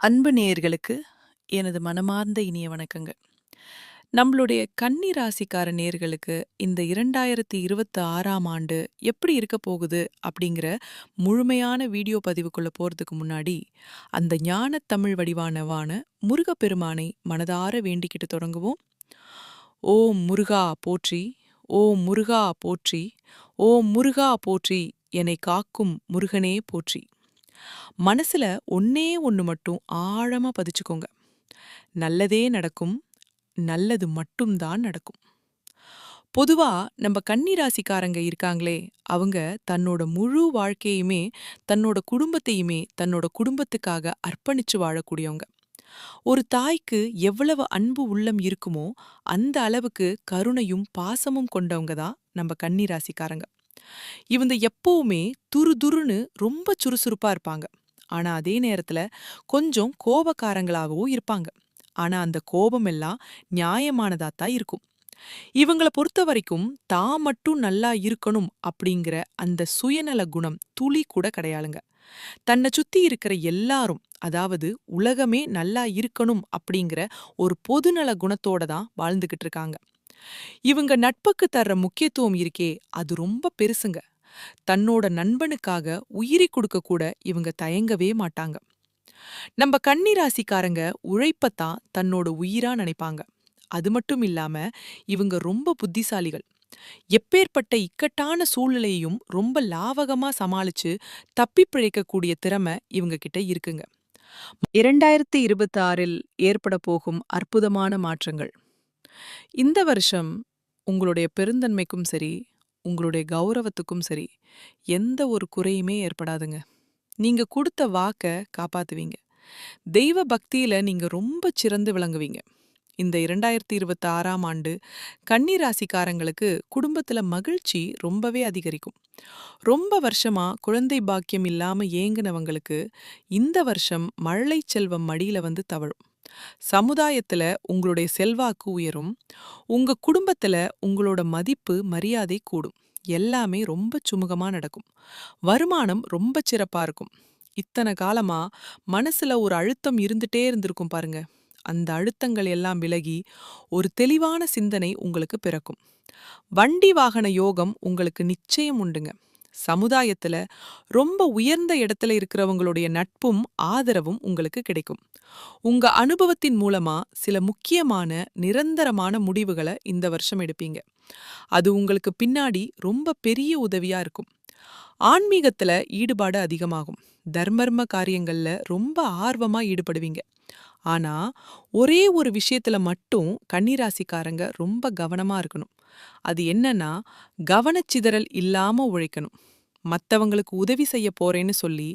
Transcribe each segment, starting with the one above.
அன்பு நேயர்களுக்கு எனது மனமார்ந்த இனிய வணக்கங்கள். நம்மளுடைய கன்னி ராசிக்கார நேயர்களுக்கு இந்த இரண்டாயிரத்தி இருபத்தி ஆறாம் ஆண்டு எப்படி இருக்க போகுது அப்படிங்கிற முழுமையான வீடியோ பதிவுக்குள்ள போறதுக்கு முன்னாடி அந்த ஞான தமிழ் வடிவானவான முருகப்பெருமானை மனதார வேண்டிக்கிட்டு தொடங்குவோம். ஓம் முருகா போற்றி ஓம் முருகா போற்றி ஓம் முருகா போற்றி என்னை காக்கும் முருகனே போற்றி. மனசுல ஒன்னே ஒன்று மட்டும் ஆழமா பதிச்சுக்கோங்க. நல்லதே நடக்கும் நல்லது மட்டும்தான் நடக்கும். பொதுவா நம்ம கன்னிராசிக்காரங்க இருக்காங்களே அவங்க தன்னோட முழு வாழ்க்கையுமே தன்னோட குடும்பத்தையுமே தன்னோட குடும்பத்துக்காக அர்ப்பணிச்சு வாழக்கூடியவங்க. ஒரு தாய்க்கு எவ்வளவு அன்பு உள்ளம் இருக்குமோ அந்த அளவுக்கு கருணையும் பாசமும் கொண்டவங்க தான் நம்ம கன்னிராசிக்காரங்க. இவங்க எப்பவுமே துரு துருன்னு ரொம்ப சுறுசுறுப்பா இருப்பாங்க. ஆனா அதே நேரத்துல கொஞ்சம் கோபக்காரங்களாகவும் இருப்பாங்க. ஆனா அந்த கோபம் எல்லாம் நியாயமானதா தான் இருக்கும். இவங்கள பொறுத்த வரைக்கும் தான் மட்டும் நல்லா இருக்கணும் அப்படிங்கிற அந்த சுயநல குணம் துளி கூட கிடையாளுங்க தன்னை சுத்தி இருக்கிற எல்லாரும் அதாவது உலகமே நல்லா இருக்கணும் அப்படிங்கிற ஒரு பொதுநல குணத்தோட தான் வாழ்ந்துகிட்டு இருக்காங்க. இவங்க நட்புக்கு தர்ற முக்கியத்துவம் இருக்கே அது ரொம்ப பெருசுங்க. தன்னோட நண்பனுக்காக உயிரி கொடுக்க கூட இவங்க தயங்கவே மாட்டாங்க. நம்ம கன்னி ராசிக்காரங்க உழைப்பத்தான் தன்னோட உயிரா நினைப்பாங்க. அது மட்டும் இல்லாம இவங்க ரொம்ப புத்திசாலிகள். எப்பேற்பட்ட இக்கட்டான சூழ்நிலையையும் ரொம்ப லாவகமா சமாளிச்சு தப்பி பிழைக்கக்கூடிய திறமை இவங்க கிட்ட இருக்குங்க. இரண்டாயிரத்தி இருபத்தி ஆறில் ஏற்பட போகும் அற்புதமான மாற்றங்கள். இந்த வருஷம் உங்களுடைய பெருந்தன்மைக்கும் சரி உங்களுடைய கௌரவத்துக்கும் சரி எந்த ஒரு குறையுமே ஏற்படாதுங்க. நீங்க கொடுத்த வாக்க காப்பாத்துவீங்க. தெய்வ பக்தியில நீங்க ரொம்ப சிறந்து விளங்குவீங்க. இந்த இரண்டாயிரத்தி இருபத்தி ஆறாம் ஆண்டு கன்னி ராசிக்காரங்களுக்கு குடும்பத்துல மகிழ்ச்சி ரொம்பவே அதிகரிக்கும். ரொம்ப வருஷமா குழந்தை பாக்கியம் இல்லாம ஏங்குனவங்களுக்கு இந்த வருஷம் மழலை செல்வம் மடியில வந்து தவழும். சமுதாயத்துல உங்களுடைய செல்வாக்கு உயரும். உங்க குடும்பத்துல உங்களோட மதிப்பு மரியாதை கூடும். எல்லாமே ரொம்ப சுமூகமா நடக்கும். வருமானம் ரொம்ப சிறப்பா இருக்கும். இத்தனை காலமா மனசுல ஒரு அழுத்தம் இருந்துட்டே இருந்திருக்கும் பாருங்க. அந்த அழுத்தங்கள் எல்லாம் விலகி ஒரு தெளிவான சிந்தனை உங்களுக்கு பிறக்கும். வண்டி வாகன யோகம் உங்களுக்கு நிச்சயம் உண்டுங்க. சமுதாயத்துல ரொம்ப உயர்ந்த இடத்துல இருக்கிறவங்களுடைய நட்பும் ஆதரவும் உங்களுக்கு கிடைக்கும். உங்க அனுபவத்தின் மூலமா சில முக்கியமான நிரந்தரமான முடிவுகளை இந்த வருஷம் எடுப்பீங்க. அது உங்களுக்கு பின்னாடி ரொம்ப பெரிய உதவியா இருக்கும். ஆன்மீகத்துல ஈடுபாடு அதிகமாகும். தர்மர்ம காரியங்கள்ல ரொம்ப ஆர்வமா ஈடுபடுவீங்க. ஆனா ஒரே ஒரு விஷயத்துல மட்டும் கன்னிராசிக்காரங்க ரொம்ப கவனமா இருக்கணும். அது என்னன்னா கவனச்சிதறல் இல்லாம உழைக்கணும். மத்தவங்களுக்கு உதவி செய்ய போறேன்னு சொல்லி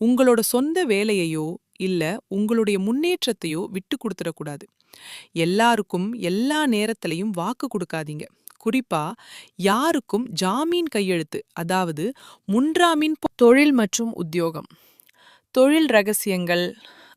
உங்களோட சொந்த வேலையையோ இல்ல உங்களுடைய முன்னேற்றத்தையோ விட்டு கொடுத்துடக்கூடாது. எல்லாருக்கும் எல்லா நேரத்திலையும் வாக்கு கொடுக்காதீங்க. குறிப்பா யாருக்கும் ஜாமீன் கையெழுத்து அதாவது முன்றாமீன் தொழில் மற்றும் உத்தியோகம். தொழில் ரகசியங்கள்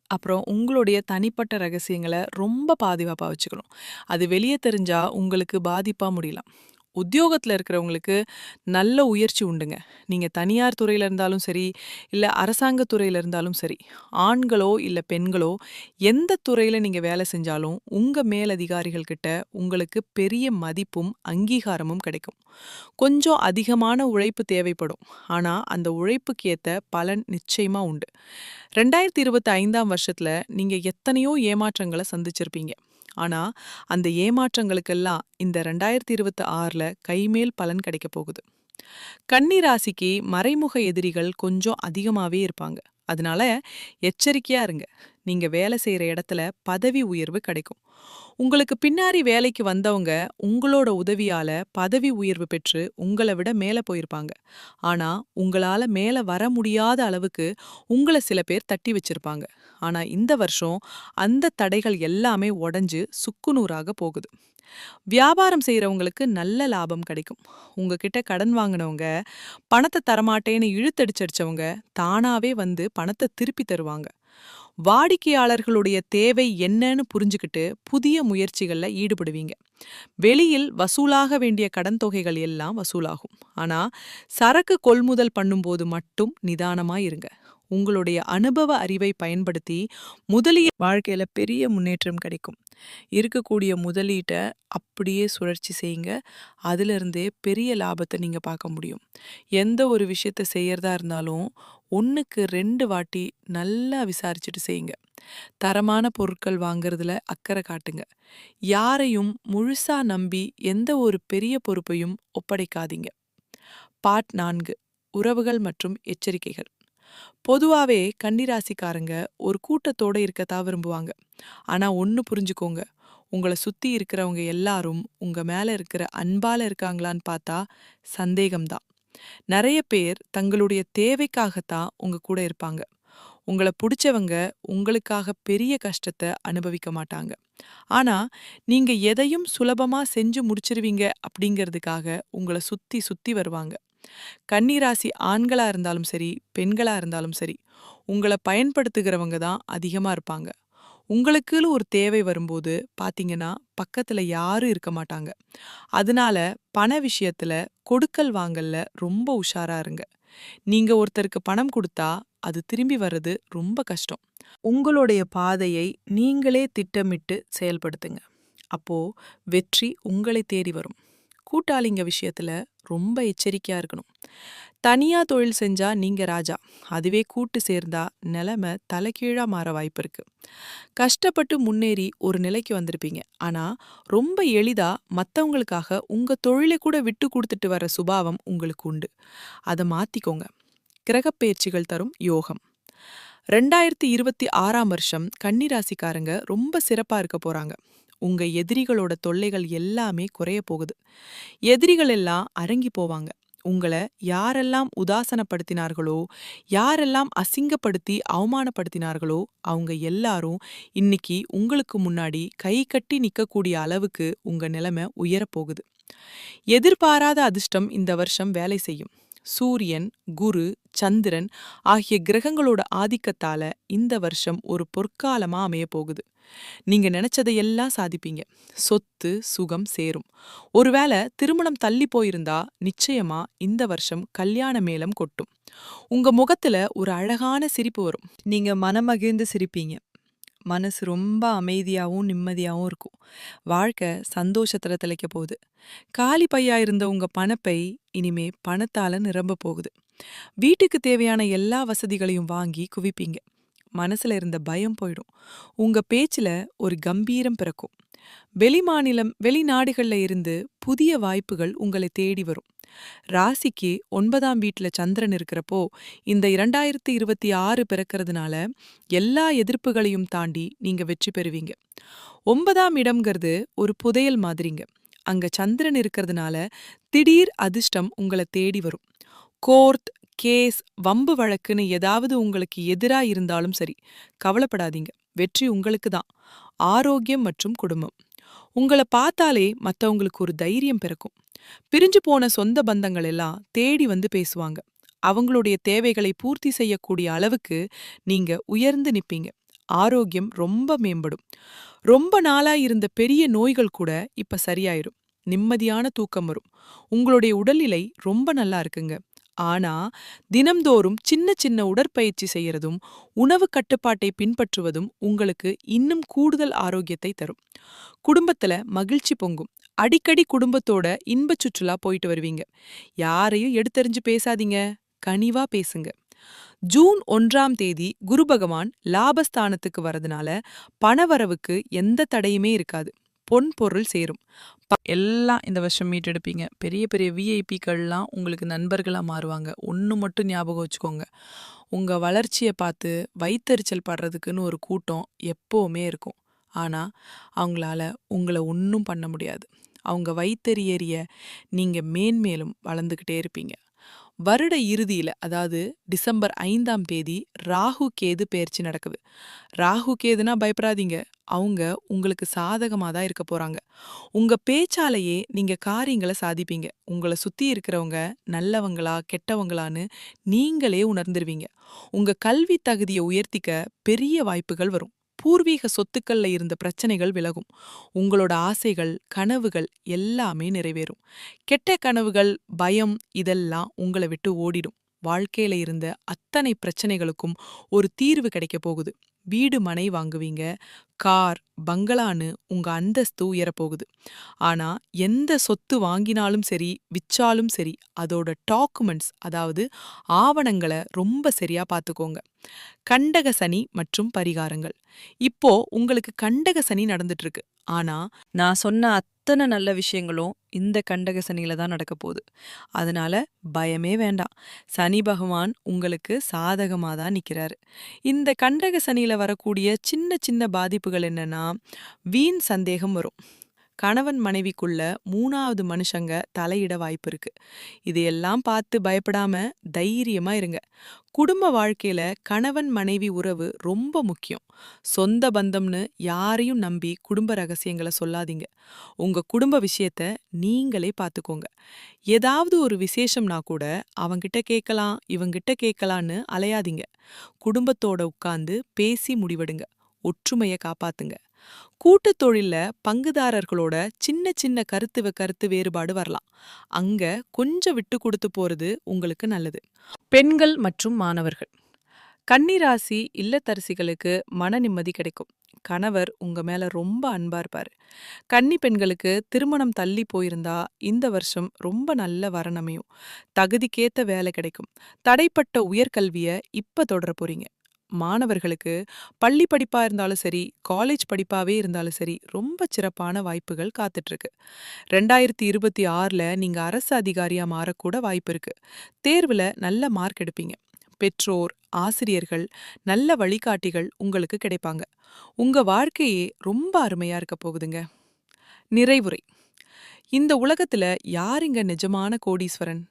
அப்புறம் உங்களுடைய தனிப்பட்ட ரகசியங்களை ரொம்ப பாதுகாப்பாக வச்சுக்கணும். அது வெளியே தெரிஞ்சா உங்களுக்கு பாதிப்பாக முடியலாம். உத்தியோகத்தில் இருக்கிறவங்களுக்கு நல்ல உயர்ச்சி உண்டுங்க. நீங்கள் தனியார் துறையில் இருந்தாலும் சரி இல்லை அரசாங்க துறையில் இருந்தாலும் சரி ஆண்களோ இல்லை பெண்களோ எந்த துறையில் நீங்கள் வேலை செஞ்சாலும் உங்கள் மேலதிகாரிகள் கிட்ட உங்களுக்கு பெரிய மதிப்பும் அங்கீகாரமும் கிடைக்கும். கொஞ்சம் அதிகமான உழைப்பு தேவைப்படும். ஆனால் அந்த உழைப்புக்கு ஏற்ற பலன் நிச்சயமாக உண்டு. ரெண்டாயிரத்தி இருபத்தி ஐந்தாம் வருஷத்தில் நீங்கள் எத்தனையோ ஏமாற்றங்களை சந்திச்சிருப்பீங்க. ஆனா அந்த ஏமாற்றங்களுக்கெல்லாம் இந்த ரெண்டாயிரத்தி இருபத்தி ஆறுல கைமேல் பலன் கிடைக்க போகுது. கன்னி ராசிக்கு மறைமுக எதிரிகள் கொஞ்சம் அதிகமாவே இருப்பாங்க. அதனால எச்சரிக்கையா இருங்க. நீங்க வேலை செய்யற இடத்துல பதவி உயர்வு கிடைக்கும். உங்களுக்கு பின்னாடி வேலைக்கு வந்தவங்க உங்களோட உதவியால பதவி உயர்வு பெற்று உங்களை விட மேலே போயிருப்பாங்க. ஆனா உங்களால மேல வர முடியாத அளவுக்கு உங்களை சில பேர் தட்டி வச்சிருப்பாங்க. ஆனா இந்த வருஷம் அந்த தடைகள் எல்லாமே உடஞ்சு சுக்குநூறாக போகுது. வியாபாரம் செய்யறவங்களுக்கு நல்ல லாபம் கிடைக்கும். உங்ககிட்ட கடன் வாங்கினவங்க பணத்தை தரமாட்டேன்னு இழுத்தடிச்சடிச்சவங்க தானாவே வந்து பணத்தை திருப்பி தருவாங்க. வாடிக்கையாளர்களுடைய தேவை என்னன்னு புரிஞ்சுக்கிட்டு புதிய முயற்சிகள்ல ஈடுபடுவீங்க. வெளியில் வசூலாக வேண்டிய கடன் தொகைகள் எல்லாம் வசூலாகும். ஆனா சரக்கு கொள்முதல் பண்ணும்போது மட்டும் நிதானமா இருங்க. உங்களுடைய அனுபவ அறிவை பயன்படுத்தி முதலிய வாழ்க்கையில பெரிய முன்னேற்றம் கிடைக்கும். இருக்கக்கூடிய முதலீட்டை அப்படியே சுழற்சி செய்யுங்க. அதிலிருந்தே பெரிய லாபத்தை நீங்க பார்க்க முடியும். எந்த ஒரு விஷயத்த செய்யறதா இருந்தாலும் ஒன்றுக்கு ரெண்டு வாட்டி நல்லா விசாரிச்சுட்டு செய்யுங்க. தரமான பொருட்கள் வாங்குறதுல அக்கறை காட்டுங்க. யாரையும் முழுசா நம்பி எந்த ஒரு பெரிய பொறுப்பையும் ஒப்படைக்காதீங்க. பாட் நான்கு உறவுகள் மற்றும் எச்சரிக்கைகள். பொதுவாகவே கன்னிராசிக்காரங்க ஒரு கூட்டத்தோட இருக்கத்தான் விரும்புவாங்க. ஆனால் ஒன்னு புரிஞ்சுக்கோங்க. உங்களை சுற்றி இருக்கிறவங்க எல்லாரும் உங்கள் மேலே இருக்கிற அன்பால இருக்காங்களான்னு பார்த்தா சந்தேகம்தான். நிறைய பேர் தங்களுடைய தேவைக்காகத்தான் உங்க கூட இருப்பாங்க. உங்களை பிடிச்சவங்க உங்களுக்காக பெரிய கஷ்டத்தை அனுபவிக்க மாட்டாங்க. ஆனா நீங்க எதையும் சுலபமா செஞ்சு முடிச்சிருவீங்க அப்படிங்கிறதுக்காக உங்களை சுத்தி சுத்தி வருவாங்க. கன்னிராசி ஆண்களா இருந்தாலும் சரி பெண்களா இருந்தாலும் சரி உங்களை பயன்படுத்துகிறவங்க தான் அதிகமா இருப்பாங்க. உங்களுக்குன்னு ஒரு தேவை வரும்போது பாத்தீங்கன்னா பக்கத்துல யாரும் இருக்க மாட்டாங்க. அதனால பண விஷயத்துல கொடுக்கல் வாங்கல்ல ரொம்ப உஷாரா இருங்க. நீங்க ஒருத்தருக்கு பணம் கொடுத்தா அது திரும்பி வர்றது ரொம்ப கஷ்டம். உங்களுடைய பாதையை நீங்களே திட்டமிட்டு செயல்படுத்துங்க. அப்போ வெற்றி உங்களை தேடி வரும். கூட்டாளிங்க விஷயத்துல ரொம்ப எச்சரிக்கையா இருக்கணும். தனியா தொழில் செஞ்சா நீங்க ராஜா. அதுவே கூட்டு சேர்ந்தா நிலைமை தலைகீழாக மாற வாய்ப்பு இருக்குது கஷ்டப்பட்டு முன்னேறி ஒரு நிலைக்கு வந்திருப்பீங்க. ஆனா ரொம்ப எளிதா மத்தவங்களுக்காக உங்க தொழிலை கூட விட்டு கொடுத்துட்டு வர சுபாவம் உங்களுக்கு உண்டு. அதை மாத்திக்கோங்க. கிரகப்பெயர்ச்சிகள் தரும் யோகம். ரெண்டாயிரத்தி இருபத்தி ஆறாம் வருஷம் கன்னிராசிக்காரங்க ரொம்ப சிறப்பா இருக்க போறாங்க. உங்க எதிரிகளோட தொல்லைகள் எல்லாமே குறைய போகுது. எதிரிகள் எல்லாம் அரங்கி போவாங்க. உங்களை யாரெல்லாம் உதாசனப்படுத்தினார்களோ யாரெல்லாம் அசிங்கப்படுத்தி அவமானப்படுத்தினார்களோ அவங்க எல்லாரும் இன்னைக்கு உங்களுக்கு முன்னாடி கை கட்டி நிற்கக்கூடிய அளவுக்கு உங்க நிலைமை உயரப்போகுது எதிர்பாராத அதிர்ஷ்டம் இந்த வருஷம் வேலை செய்யும். சூரியன் குரு சந்திரன் ஆகிய கிரகங்களோட ஆதிக்கத்தால இந்த வருஷம் ஒரு பொற்காலமா அமைய போகுது நீங்க நினைச்சதையெல்லாம் சாதிப்பீங்க. சொத்து சுகம் சேரும். ஒருவேளை திருமணம் தள்ளி போயிருந்தா நிச்சயமா இந்த வருஷம் கல்யாண மேளம் கொட்டும். உங்க முகத்துல ஒரு அழகான சிரிப்பு வரும். நீங்க மனமகிழ்ந்து சிரிப்பீங்க. மனசு ரொம்ப அமைதியாகவும் நிம்மதியாகவும் இருக்கும். வாழ்க்கை சந்தோஷத்துல திளைக்க போகுது. காலி பையா இருந்த உங்க பணப்பை இனிமே பணத்தால நிரம்ப போகுது. வீட்டுக்கு தேவையான எல்லா வசதிகளையும் வாங்கி குவிப்பீங்க. மனசுல இருந்த பயம் போயிடும். உங்க பேச்சுல ஒரு கம்பீரம் பிறக்கும். வெளிமாநிலம் வெளிநாடுகள்ல இருந்து புதிய வாய்ப்புகள் உங்களை தேடி வரும். ராசிக்கு ஒன்பதாம் வீட்டுல சந்திரன் இருக்கிறப்போ இந்த இரண்டாயிரத்தி இருபத்தி ஆறு பிறக்கிறதுனால எல்லா எதிர்ப்புகளையும் தாண்டி நீங்க வெற்றி பெறுவீங்க. ஒன்பதாம் இடம்ங்கிறது ஒரு புதையல் மாதிரிங்க. அங்க சந்திரன் இருக்கிறதுனால திடீர் அதிர்ஷ்டம் உங்களை தேடி வரும். கோர்த் கேஸ் வம்பு வழக்குன்னு ஏதாவது உங்களுக்கு எதிரா இருந்தாலும் சரி கவலைப்படாதீங்க. வெற்றி உங்களுக்கு தான். ஆரோக்கியம் மற்றும் குடும்பம். உங்களை பார்த்தாலே மத்தவங்களுக்கு ஒரு தைரியம் பிறக்கும். பிரிஞ்சு போன சொந்த பந்தங்கள் எல்லாம் தேடி வந்து பேசுவாங்க. அவங்களுடைய தேவைகளை பூர்த்தி செய்யக்கூடிய அளவுக்கு நீங்க உயர்ந்து நிப்பீங்க. ஆரோக்கியம் ரொம்ப மேம்படும். ரொம்ப நாளா இருந்த பெரிய நோய்கள் கூட இப்ப சரியாயிரும். நிம்மதியான தூக்கம் வரும். உங்களுடைய உடல்நிலை ரொம்ப நல்லா இருக்குங்க. ஆனா தினம்தோறும் சின்ன சின்ன உடற்பயிற்சி செய்யறதும் உணவு கட்டுப்பாட்டை பின்பற்றுவதும் உங்களுக்கு இன்னும் கூடுதல் ஆரோக்கியத்தை தரும். குடும்பத்துல மகிழ்ச்சி பொங்கும். அடிக்கடி குடும்பத்தோட இன்ப சுற்றுலா போயிட்டு வருவீங்க. யாரையும் எடுத்தறிஞ்சு பேசாதீங்க. கனிவா பேசுங்க. ஜூன் ஒன்றாம் தேதி குரு பகவான் லாபஸ்தானத்துக்கு வரதுனால பணவரவுக்கு எந்த தடையுமே இருக்காது. பொன் பொருள் சேரும். எல்லாம் இந்த வருஷம் மீட்டெடுப்பீங்க பெரிய பெரிய விஐபிக்கள்லாம் உங்களுக்கு நண்பர்களாக மாறுவாங்க. ஒன்று மட்டும் ஞாபகம் வச்சுக்கோங்க. உங்கள் வளர்ச்சியை பார்த்து வைத்தறிச்சல் படுறதுக்குன்னு ஒரு கூட்டம் எப்போவுமே இருக்கும். ஆனால் அவங்களால உங்களை ஒன்றும் பண்ண முடியாது. அவங்க வைத்தறியறிய நீங்கள் மேன்மேலும் வளர்ந்துக்கிட்டே இருப்பீங்க. வருட இறுதியில அதாவது டிசம்பர் ஐந்தாம் தேதி ராகு கேது பெயர்ச்சி நடக்குது. ராகு கேதுனா பயப்படாதீங்க. அவங்க உங்களுக்கு சாதகமாக தான் இருக்க போறாங்க. உங்க பேச்சாலேயே நீங்க காரியங்களை சாதிப்பீங்க. உங்களை சுத்தி இருக்கிறவங்க நல்லவங்களா கெட்டவங்களான்னு நீங்களே உணர்ந்துருவீங்க. உங்க கல்வி தகுதியை உயர்த்திக்க பெரிய வாய்ப்புகள் வரும். பூர்வீக சொத்துக்கள்ல இருந்த பிரச்சனைகள் விலகும். உங்களோட ஆசைகள் கனவுகள் எல்லாமே நிறைவேறும். கெட்ட கனவுகள் பயம் இதெல்லாம் உங்களை விட்டு ஓடிடும். வாழ்க்கையில இருந்த அத்தனை பிரச்சனைகளுக்கும் ஒரு தீர்வு கிடைக்க போகுது. வீடு மனை வாங்குவீங்க. கார் பங்களான்னு உங்க அந்தஸ்து உயரப்போகுது. ஆனா எந்த சொத்து வாங்கினாலும் சரி விச்சாலும் சரி அதோட டாக்குமெண்ட்ஸ் அதாவது ஆவணங்களை ரொம்ப சரியா பார்த்துக்கோங்க கண்டக சனி மற்றும் பரிகாரங்கள். இப்போ உங்களுக்கு கண்டக சனி நடந்துட்டு இருக்கு ஆனா நான் சொன்ன அத்தனை நல்ல விஷயங்களும் இந்த கண்டக சனியில தான் நடக்க போகுது. அதனால பயமே வேண்டாம். சனி பகவான் உங்களுக்கு சாதகமாக தான் நிற்கிறாரு இந்த கண்டக சனியில வரக்கூடிய சின்ன சின்ன பாதிப்புகள் என்னன்னா வீண் சந்தேகம் வரும். கணவன் மனைவிக்குள்ள மூணாவது மனுஷங்க தலையிட வாய்ப்பு இருக்கு. இதையெல்லாம் பார்த்து பயப்படாம தைரியமா இருங்க. குடும்ப வாழ்க்கையில கணவன் மனைவி உறவு ரொம்ப முக்கியம். சொந்த பந்தம்னு யாரையும் நம்பி குடும்ப ரகசியங்களை சொல்லாதீங்க. உங்க குடும்ப விஷயத்த நீங்களே பார்த்துக்கோங்க. ஏதாவது ஒரு விசேஷம்னா கூட அவங்கிட்ட கேட்கலாம் இவங்கிட்ட கேட்கலான்னு அலையாதீங்க. குடும்பத்தோட உட்கார்ந்து பேசி முடிவெடுங்க. ஒற்றுமையை காப்பாத்துங்க. கூட்டுத் தொழில்ல பங்குதாரர்களோட சின்ன சின்ன கருத்து கருத்து வேறுபாடு வரலாம். அங்க கொஞ்சம் விட்டு கொடுத்து போறது உங்களுக்கு நல்லது. பெண்கள் மற்றும் மாணவர்கள். கன்னிராசி இல்லத்தரசிகளுக்கு மன நிம்மதி கிடைக்கும். கணவர் உங்க மேல ரொம்ப அன்பா இருப்பாரு. கன்னி பெண்களுக்கு திருமணம் தள்ளி போயிருந்தா இந்த வருஷம் ரொம்ப நல்ல வரணமையும் தகுதிக்கேத்த வேலை கிடைக்கும். தடைப்பட்ட உயர்கல்விய இப்ப தொடர போறீங்க. மாணவர்களுக்கு பள்ளி படிப்பா இருந்தாலும் சரி காலேஜ் படிப்பாவே இருந்தாலும் சரி ரொம்ப சிறப்பான வாய்ப்புகள் காத்துட்டு இருக்கு ரெண்டாயிரத்தி இருபத்தி ஆறுல நீங்க அரசு அதிகாரியா மாறக்கூட வாய்ப்பு இருக்குது தேர்வுல நல்ல மார்க் எடுப்பீங்க. பெற்றோர் ஆசிரியர்கள் நல்ல வழிகாட்டிகள் உங்களுக்கு கிடைப்பாங்க. உங்க வாழ்க்கையே ரொம்ப அருமையா இருக்க போகுதுங்க. நிறைவுரை. இந்த உலகத்துல யாருங்க நிஜமான கோடீஸ்வரன்?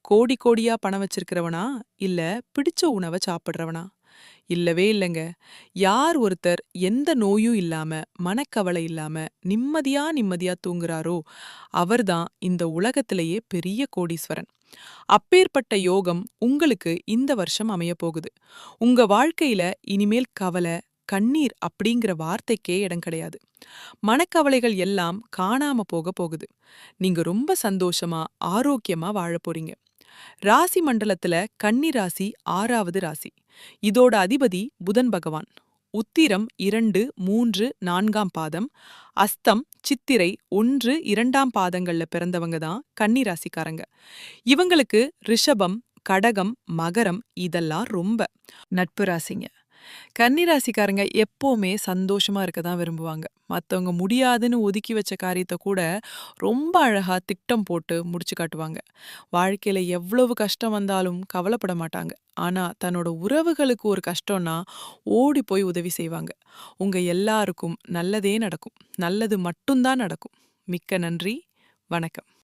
கோடி கோடியா பணம் வச்சிருக்கிறவனா? இல்ல பிடிச்ச உணவை சாப்பிடுறவனா? இல்லவே இல்லைங்க. யார் ஒருத்தர் எந்த நோயும் இல்லாம மனக்கவலை இல்லாம நிம்மதியா நிம்மதியா தூங்குறாரோ அவர்தான் இந்த உலகத்திலேயே பெரிய கோடீஸ்வரன். அப்பேற்பட்ட யோகம் உங்களுக்கு இந்த வருஷம் அமைய போகுது. உங்க வாழ்க்கையில இனிமேல் கவலை கண்ணீர் அப்படிங்கிற வார்த்தைக்கே இடம் கிடையாது. மனக்கவலைகள் எல்லாம் காணாம போக போகுது. நீங்க ரொம்ப சந்தோஷமா ஆரோக்கியமா வாழப் போறீங்க. ராசி மண்டலத்துல கன்னி ராசி ஆறாவது ராசி. இதோட அதிபதி புதன் பகவான். உத்திரம் இரண்டு மூன்று நான்காம் பாதம். அஸ்தம் சித்திரை ஒன்று இரண்டாம் பாதங்கள்ல பிறந்தவங்க தான் கன்னி ராசிக்காரங்க இவங்களுக்கு ரிஷபம் கடகம் மகரம் இதெல்லாம் ரொம்ப நட்பு ராசிங்க. கன்னி ராசிக்காரங்க எப்பவுமே சந்தோஷமா இருக்க தான் விரும்புவாங்க. மத்தவங்க முடியாதுன்னு ஒதுக்கி வச்ச காரியத்தை கூட ரொம்ப அழகா திட்டம் போட்டு முடிச்சு காட்டுவாங்க. வாழ்க்கையில எவ்வளவு கஷ்டம் வந்தாலும் கவலைப்பட மாட்டாங்க. ஆனா தன்னோட உறவுகளுக்கு ஒரு கஷ்டம்னா ஓடி போய் உதவி செய்வாங்க. உங்க எல்லாருக்கும் நல்லதே நடக்கும். நல்லது மட்டும்தான் நடக்கும். மிக்க நன்றி. வணக்கம்.